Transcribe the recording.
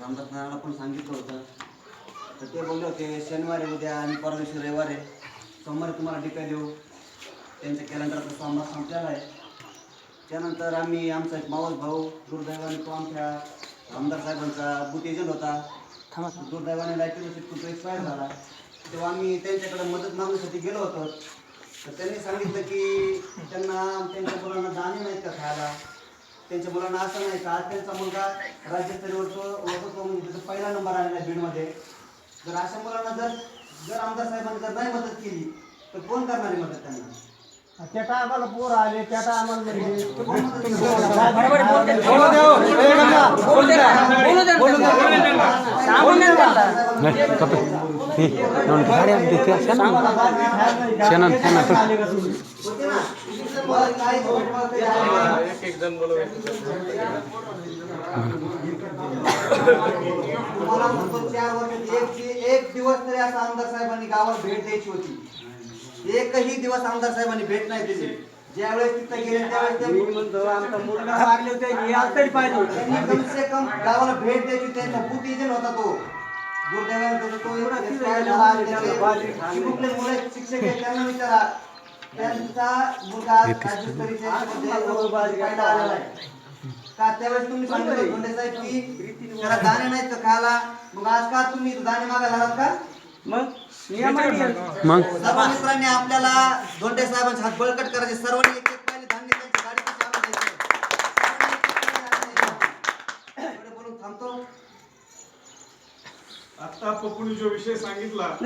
रामदास नानाला पण सांगितलं होतं. तर ते बोलले होते शनिवारी उद्या आणि परवा दिवशी रविवार आहे. सोमवारी तुम्हाला डिपे देऊ. त्यांच्या कॅलेंडरचा सोमवार संपलेला आहे. त्यानंतर आम्ही आमचा एक मावस भाऊ दुर्दैवाने तो आमच्या आमदार साहेबांचा बूथ एजंट होता. दुर्दैवाने लाईटीचा तो एक्सपायर झाला. तेव्हा आम्ही त्यांच्याकडे मदत मागण्यासाठी गेलो होतो. तर त्यांनी सांगितलं की त्यांना त्यांच्या मुलांना दाणे नाहीत का खायला? त्यांच्या मुलांना असं नाही का आज त्यांचा मुलगा राज्यस्तरीवरचं होतो तो म्हणजे त्याचा पहिला नंबर आलेला आहे बीडमध्ये जर अशा मुलांना जर जर आमदार साहेबांनी जर नाही मदत केली तर कोण करणार आहे मदत त्यांना त्या टायमाला पोर आले त्या टायमाला म्हणजे तुम्हाला म्हणतो चार एक एक दिवस तरी असं आमदार साहेबांनी गावात भेट द्यायची होती एकही दिवस आमदार साहेबांनी भेट नाही दिली ज्यावेळेस तिथं गेले त्यावेळेस पाहिजे कम से कम गावाला भेट द्यायची त्यांचा होता तो दुर्दैवाने तो मुलं शिक्षक त्यांना विचारा त्यांचा मुलगा आलेला आहे. का त्यावेळेस तुम्ही सांगितलं धोंडे साहेब की त्याला दाणे नाहीत का खायला. मग आज का तुम्ही दाणे मागायला आलात का? मग? सर्व मित्रांनी आपल्याला धोंडे साहेबांचे हात बळकट करायचे. सर्वांनी एक एक पाहिले धान्य त्यांच्या गाडीपाशी आणून द्यायचं. एवढं बोलून थांबतो. आता पप्पूने जो विषय सांगितला